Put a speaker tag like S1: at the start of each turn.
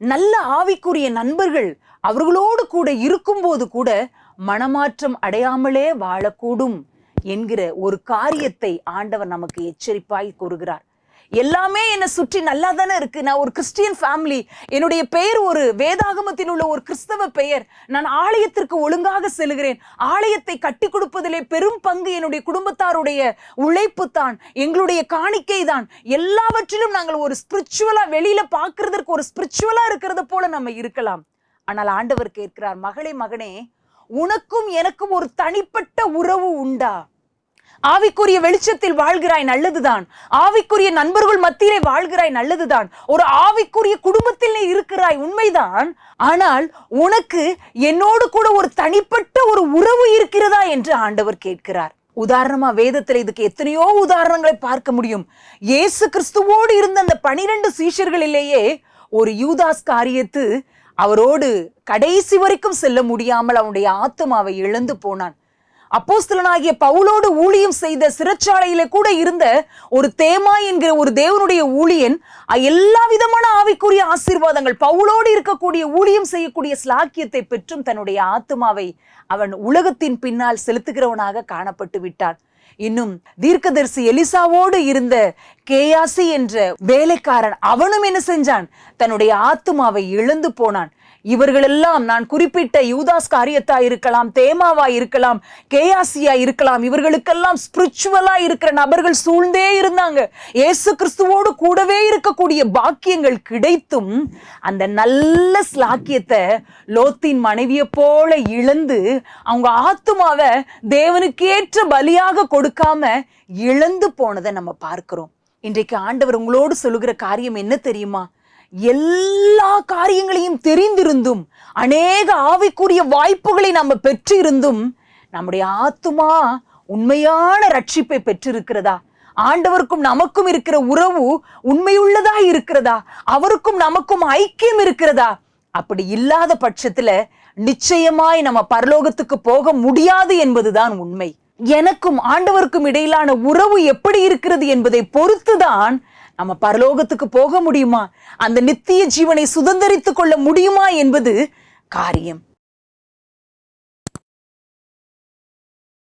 S1: நல்ல ஆவிக்குரிய நண்பர்கள் அவர்களோடு கூட இருக்கும்போது கூட மனமாற்றம் அடையாமலே வாழக்கூடும் என்கிற ஒரு காரியத்தை ஆண்டவர் நமக்கு எச்சரிப்பாய் கூறுகிறார். எல்லாமே என்னை சுற்றி நல்லா தானே இருக்குது நான் ஒரு கிறிஸ்டியன் ஃபேமிலி என்னுடைய பெயர் ஒரு வேதாகமத்தில் உள்ள ஒரு கிறிஸ்தவ பெயர். நான் ஆலயத்திற்கு ஒழுங்காக செல்கிறேன். ஆலயத்தை கட்டி கொடுப்பதிலே பெரும் பங்கு என்னுடைய குடும்பத்தாருடைய உழைப்பு தான் எங்களுடைய காணிக்கை தான். எல்லாவற்றிலும் நாங்கள் ஒரு ஸ்பிரிச்சுவலாக வெளியில் பார்க்கிறதற்கு ஒரு ஸ்பிரிச்சுவலாக இருக்கிறது போல நம்ம இருக்கலாம். ஆனால் ஆண்டவர் கேட்கிறார் மகளே மகனே உனக்கும் எனக்கும் ஒரு தனிப்பட்ட உறவு உண்டா? ஆவிக்குரிய வெளிச்சத்தில் வாழ்கிறாய் நல்லதுதான். ஆவிக்குரிய நண்பர்கள் மத்தியிலே வாழ்கிறாய் நல்லதுதான். ஒரு ஆவிக்குரிய குடும்பத்தில் நீ இருக்கிறாய் உண்மைதான். ஆனால் உனக்கு என்னோடு கூட ஒரு தனிப்பட்ட ஒரு உறவு இருக்கிறதா என்று ஆண்டவர் கேட்கிறார். உதாரணமா வேதத்தில் இதுக்கு எத்தனையோ உதாரணங்களை பார்க்க முடியும். இயேசு கிறிஸ்துவோடு இருந்த அந்த பனிரெண்டு சீஷர்களிலேயே ஒரு யூதாஸ் காரியத்து அவரோடு கடைசி வரைக்கும் செல்ல முடியாமல் அவனுடைய ஆத்துமாவை இழந்து போனான். அப்போஸ்தலனாகிய பவுலோடு ஊழியம் செய்த சிறைச்சாலையில கூட இருந்த ஒரு தேமா என்கிற ஒரு தேவனுடைய ஊழியன் எல்லா விதமான ஆவிக்குரிய ஆசீர்வாதங்கள் பவுலோடு இருக்கக்கூடிய ஊழியம் செய்யக்கூடிய ஸ்லாக்கியத்தை பெற்றும் தன்னுடைய ஆத்துமாவை அவன் உலகத்தின் பின்னால் செலுத்துகிறவனாக காணப்பட்டு விட்டான் இன்னும் தீர்க்கதரிசி எலிசாவோடு இருந்த கேயாசி என்ற வேலைக்காரன் அவனும் என்ன செஞ்சான்? தன்னுடைய ஆத்துமாவை இழந்து போனான். இவர்களெல்லாம் நான் குறிப்பிட்ட யூதாஸ் காரியத்தா இருக்கலாம் தேமாவா இருக்கலாம் கேயாசியா இருக்கலாம் இவர்களுக்கெல்லாம் ஸ்பிரிச்சுவலா இருக்கிற நபர்கள் சூழ்ந்தே இருந்தாங்க. இயேசு கிறிஸ்துவோடு கூடவே இருக்கக்கூடிய பாக்கியங்கள் கிடைத்தும் அந்த நல்ல ஸ்லாக்கியத்தை லோத்தின் மனைவியை போல இழந்து அவங்க ஆத்துமாவை தேவனுக்கேற்ற பலியாக கொடுக்காம இழந்து போனதை நம்ம பார்க்கிறோம். இன்றைக்கு ஆண்டவர் உங்களோடு சொல்லுகிற காரியம் என்ன தெரியுமா? எல்லா காரியங்களையும் தெரிந்திருந்தும் அநேக ஆவிக்குரிய வாய்ப்புகளை நம்ம பெற்றிருந்தும் நம்முடைய ஆத்துமா உண்மையான ரட்சிப்பை பெற்றிருக்கிறதா? ஆண்டவருக்கும் நமக்கும் இருக்கிற உறவு உண்மையுள்ளதா இருக்கிறதா? அவருக்கும் நமக்கும் ஐக்கியம் இருக்கிறதா? அப்படி இல்லாத பட்சத்துல நிச்சயமாய் நம்ம பரலோகத்துக்கு போக முடியாது என்பதுதான் உண்மை. எனக்கும் ஆண்டவருக்கும் இடையிலான உறவு எப்படி இருக்கிறது என்பதை பொறுத்துதான் நம்ம பரலோகத்துக்கு போக முடியுமா? அந்த நித்திய ஜீவனை சுதந்தரித்துக் கொள்ள முடியுமா என்பது காரியம்.